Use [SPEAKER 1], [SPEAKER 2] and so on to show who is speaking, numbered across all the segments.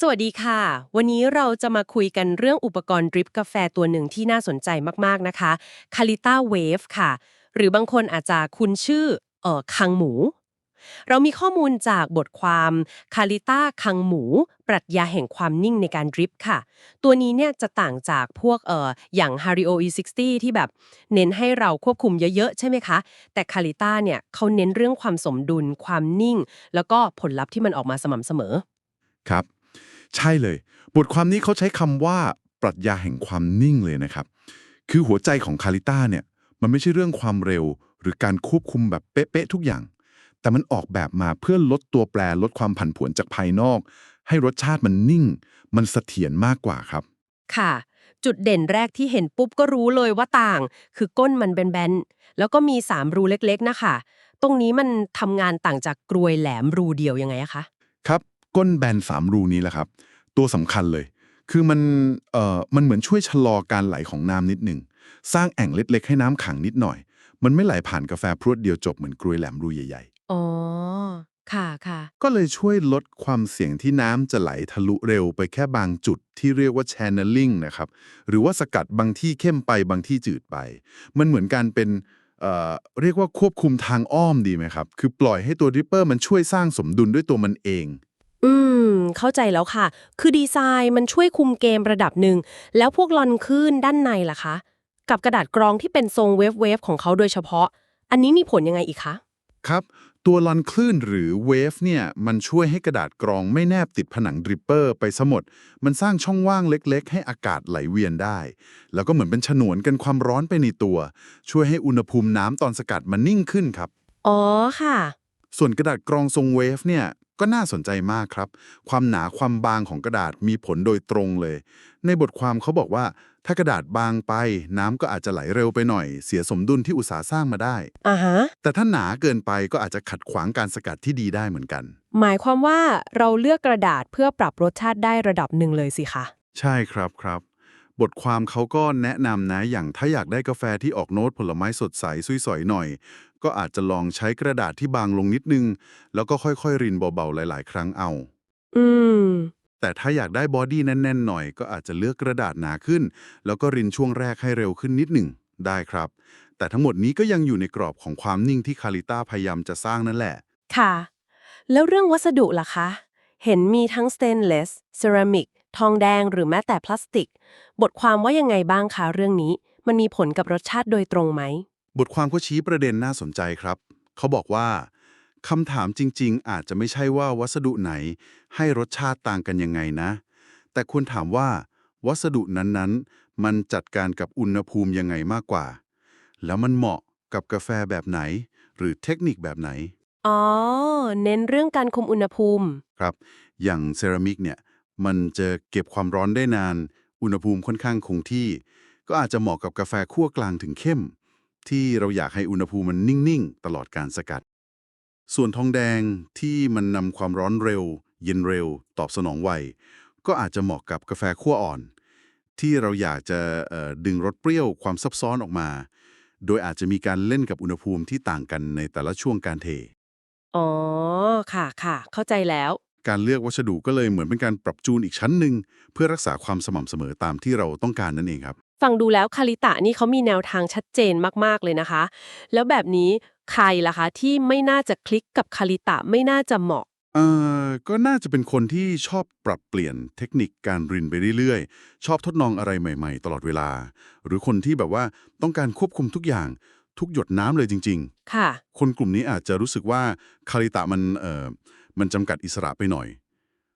[SPEAKER 1] สวัสดีค่ะ วันนี้เราจะมาคุยกันเรื่องอุปกรณ์ดริปกาแฟตัวหนึ่งที่น่าสนใจมากๆนะคะ c a l i t a Wave ค่ะ หรือบางคนอาจจะคุ้นชื่อเอ่อคังหมู เรามีข้อมูลจากบทความ c a l i t a คังหมู ปรัชญาแห่งความนิ่งในการดริปค่ะ ตัวนี้เนี่ยจะต่างจากพวกเอ่ออย่าง Hario E60 ที่แบบเน้นให้เราควบคุมเยอะๆ ใช่ไหมคะ แต่ c a l i t a เนี่ยเขาเน้นเรื่องความสมดุล ความนิ่ง แล้วก็ผลลัพธ์ที่มันออกมาสม่ำเสมอ
[SPEAKER 2] ครับ ใช่เลย บทความนี้เขาใช้คำว่าปรัชญาแห่งความนิ่งเลยนะครับ คือหัวใจของคาริต้าเนี่ย มันไม่ใช่เรื่องความเร็ว หรือการควบคุมแบบเป๊ะๆทุกอย่าง แต่มันออกแบบมาเพื่อลดตัวแปรลดความผันผวนจากภายนอก ให้รสชาติมันนิ่ง มันเสถียรมากกว่าครับ
[SPEAKER 1] ค่ะ จุดเด่นแรกที่เห็นปุ๊บก็รู้เลยว่าต่าง คือก้นมันแบนๆแล้วก็มี3รูเล็กๆนะคะตรงนี้มันทำงานต่างจากกรวยแหลมรูเดียวยังไงอะคะ
[SPEAKER 2] ก้นแบนสามรูนี้แหละครับ ตัวสำคัญเลย คือมันเอ่อมันเหมือนช่วยชะลอการไหลของน้ำนิดหนึ่งสร้างแอ่งเล็กๆ ให้น้ำขังนิดหน่อย มันไม่ไหลผ่านกาแฟพรวดเดียวจบเหมือนกรวยแหลมรูใหญ่
[SPEAKER 1] อ๋อ ค่ะค่ะ
[SPEAKER 2] ๆก็เลยช่วยลดความเสี่ยงที่น้ำจะไหลทะลุเร็วไปแค่บางจุดที่เรียกว่า channeling นะครับ หรือว่าสกัดบางที่เข้มไปบางที่จืดไป มันเหมือนการเป็นเอ่อเรียกว่าควบคุมทางอ้อมดีไหมครับ คือปล่อยให้ตัวดริปเปอร์มันช่วยสร้างสมดุลด้วยตัวมันเอง
[SPEAKER 1] อืม เข้าใจแล้วค่ะ คือดีไซน์มันช่วยคุมเกมระดับหนึ่ง แล้วพวกลอนคลื่นด้านในล่ะคะ กับกระดาษกรองที่เป็นทรงเวฟเวฟของเขาโดยเฉพาะ อันนี้มีผลยังไงอีกคะ
[SPEAKER 2] ครับ ตัวลอนคลื่นหรือเวฟเนี่ย มันช่วยให้กระดาษกรองไม่แนบติดผนังดริปเปอร์ไปซะหมด มันสร้างช่องว่างเล็ก ๆ ให้อากาศไหลเวียนได้ แล้วก็เหมือนเป็นฉนวนกันความร้อนไปในตัว ช่วยให้อุณหภูมิน้ำตอนสกัดมันนิ่งขึ้นครับ
[SPEAKER 1] อ๋อค่ะ
[SPEAKER 2] ส่วนกระดาษกรองทรงเวฟเนี่ย ก็น่าสนใจมากครับ ความหนาความบางของกระดาษมีผลโดยตรงเลย ในบทความเขาบอกว่า ถ้ากระดาษบางไป น้ำก็อาจจะไหลเร็วไปหน่อย เสียสมดุลที่อุตสาห์สร้างมาได้
[SPEAKER 1] อ่าฮะ
[SPEAKER 2] แต่ถ้าหนาเกินไปก็อาจจะขัดขวางการสกัดที่ดีได้เหมือนกัน
[SPEAKER 1] หมายความว่าเราเลือกกระดาษเพื่อปรับรสชาติได้ระดับหนึ่งเลยสิคะ
[SPEAKER 2] ใช่ครับครับ บทความเขาก็แนะนำนะอย่างถ้าอยากได้กาแฟที่ออกโน้ตผลไม้สดใสซุยสอยหน่อย ก็อาจจะลองใช้กระดาษที่บางลงนิดนึง แล้วก็ค่อยๆ รินเบาๆ หลาย ๆ ครั้งเอา
[SPEAKER 1] อืม
[SPEAKER 2] แต่ถ้าอยากได้บอดี้แน่นๆ หน่อย ก็อาจจะเลือกกระดาษหนาขึ้น แล้วก็รินช่วงแรกให้เร็วขึ้นนิดหนึ่งได้ครับ แต่ทั้งหมดนี้ก็ยังอยู่ในกรอบของความนิ่งที่คาริต้าพยายามจะสร้างนั่นแหละ
[SPEAKER 1] ค่ะ แล้วเรื่องวัสดุล่ะคะ เห็นมีทั้งสเตนเลสเซรามิก ทองแดงหรือแม้แต่พลาสติก บทความว่ายังไงบ้างคะเรื่องนี้ มันมีผลกับรสชาติโดยตรงไหม
[SPEAKER 2] บทความก็ชี้ประเด็นน่าสนใจครับ เขาบอกว่าคำถามจริง ๆ อาจจะไม่ใช่ว่าวัสดุไหน ให้รสชาติต่างกันยังไงนะ แต่ควรถามว่า วัสดุนั้นๆ มันจัดการกับอุณหภูมิยังไงมากกว่า แล้วมันเหมาะกับกาแฟแบบไหน หรือเทคนิคแบบไหน
[SPEAKER 1] อ๋อ เน้นเรื่องการคุมอุณหภูมิ
[SPEAKER 2] ครับ อย่างเซรามิกเนี่ย มันจะเก็บความร้อนได้นาน อุณหภูมิค่อนข้างคงที่ ก็อาจจะเหมาะกับกาแฟคั่วกลางถึงเข้ม ที่เราอยากให้อุณหภูมิมันนิ่งๆ ตลอดการสกัด ส่วนทองแดงที่มันนำความร้อนเร็ว เย็นเร็ว ตอบสนองไว ก็อาจจะเหมาะกับกาแฟคั่วอ่อน ที่เราอยากจะดึงรสเปรี้ยวความซับซ้อนออกมา โดยอาจจะมีการเล่นกับอุณหภูมิที่ต่างกันในแต่ละช่วงการเท
[SPEAKER 1] อ๋อ ค่ะค่ะ เข้าใจแล้ว
[SPEAKER 2] การเลือกวัสดุก็เลยเหมือนเป็นการปรับจูนอีกชั้นหนึ่งเพื่อรักษาความสม่ำเสมอตามที่เราต้องการนั่นเองครับ
[SPEAKER 1] ฟังดูแล้วคาริตะนี่เขามีแนวทางชัดเจนมากๆเลยนะคะ แล้วแบบนี้ใครล่ะคะที่ไม่น่าจะคลิกกับคาริตะไม่น่าจะเหมาะ
[SPEAKER 2] เอ่อก็น่าจะเป็นคนที่ชอบปรับเปลี่ยนเทคนิคการรินไปเรื่อยๆ ชอบทดลองอะไรใหม่ ๆ ตลอดเวลา หรือคนที่แบบว่าต้องการควบคุมทุกอย่าง ทุกหยดน้ำเลยจริง
[SPEAKER 1] ค่ะ
[SPEAKER 2] ๆคนกลุ่มนี้อาจจะรู้สึกว่าคาริตะมันเอ่อมันจำกัดอิสระไปหน่อย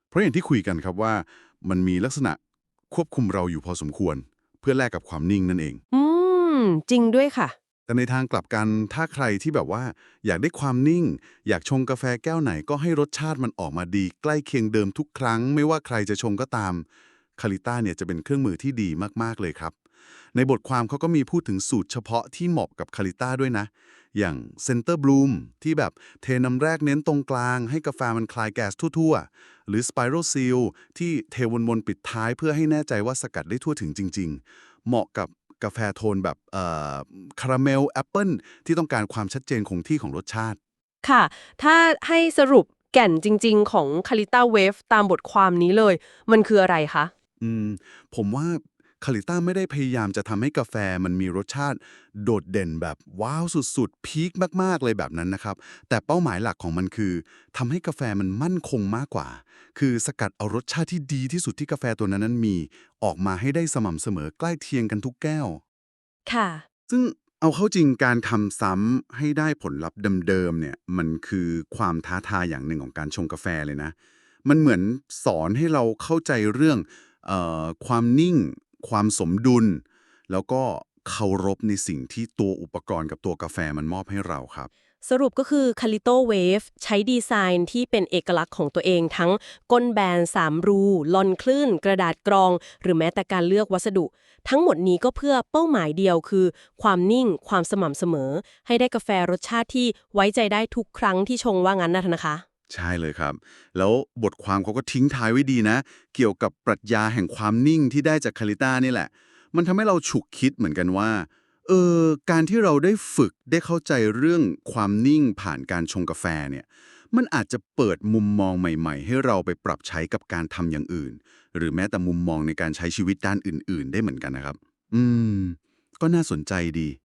[SPEAKER 2] เพราะอย่างที่คุยกันครับว่ามันมีลักษณะควบคุมเราอยู่พอสมควร เพื่อแลกกับความนิ่งนั่นเอง
[SPEAKER 1] อืม จริงด้วยค่ะ
[SPEAKER 2] แต่ในทางกลับกันถ้าใครที่แบบว่า อยากได้ความนิ่ง อยากชงกาแฟแก้วไหนก็ให้รสชาติมันออกมาดี ใกล้เคียงเดิมทุกครั้ง ไม่ว่าใครจะชงก็ตามคาริต้าเนี่ยจะเป็นเครื่องมือที่ดีมากๆเลยครับ ในบทความเขาก็มีพูดถึงสูตรเฉพาะที่เหมาะกับคาริต้าด้วยนะ อย่างเซนเตอร์บลูมที่แบบเทน้ำแรกเน้นตรงกลาง ให้กาแฟมันคลายแก๊สทั่วๆ หรือสไปรัลซีลที่เทวนๆปิดท้ายเพื่อให้แน่ใจว่าสกัดได้ทั่วถึงจริง ๆ เหมาะกับกาแฟโทนแบบเอ่อคาราเมลแอปเปิลที่ต้องการความชัดเจนคงที่ของรสชาติ
[SPEAKER 1] ค่ะ ถ้าให้สรุปแก่นจริง ๆ ของคาลิต้าเวฟตามบทความนี้เลย มันคืออะไรคะ
[SPEAKER 2] อืม ผมว่า คาลิต้าไม่ได้พยายามจะทำให้กาแฟมันมีรสชาติ โดดเด่นแบบว้าวสุดๆ พีคมากๆเลยแบบนั้นนะครับ แต่เป้าหมายหลักของมันคือทำให้กาแฟมันมั่นคงมากกว่า คือสกัดเอารสชาติที่ดีที่สุดที่กาแฟตัวนั้นนั้นมี ออกมาให้ได้สม่ำเสมอใกล้เคียงกันทุกแก้ว
[SPEAKER 1] ค่ะ
[SPEAKER 2] ซึ่งเอาเข้าจริงการทำซ้ำให้ได้ผลลัพธ์เดิมๆเนี่ยมันคือความท้าทายอย่างหนึ่งของการชงกาแฟเลยนะ มันเหมือนสอนให้เราเข้าใจเรื่องเออความนิ่ง ความสมดุล แล้วก็เคารพในสิ่งที่ตัวอุปกรณ์กับตัวกาแฟมันมอบให้เราครับ
[SPEAKER 1] สรุปก็คือ c a l i t o Wave ใช้ดีไซน์ที่เป็นเอกลักษณ์ของตัวเองทั้งก้นแบน3รู ลอนคลื่น กระดาษกรอง หรือแม้แต่การเลือกวัสดุ ทั้งหมดนี้ก็เพื่อเป้าหมายเดียวคือ ความนิ่งความสม่ำเสมอ ให้ได้กาแฟรสชาติที่ไว้ใจได้ทุกครั้งที่ชงว่างั้นนะนะคะ
[SPEAKER 2] ใช่เลยครับ แล้วบทความเขาก็ทิ้งท้ายไว้ดีนะ เกี่ยวกับปรัชญาแห่งความนิ่งที่ได้จากคาลิต้านี่แหละ มันทำให้เราฉุกคิดเหมือนกันว่าเออการที่เราได้ฝึกได้เข้าใจเรื่องความนิ่งผ่านการชงกาแฟเนี่ย มันอาจจะเปิดมุมมองใหม่ ๆ ให้เราไปปรับใช้กับการทำอย่างอื่น หรือแม้แต่มุมมองในการใช้ชีวิตด้านอื่น ๆ ได้เหมือนกันนะครับ อืม ก็น่าสนใจดี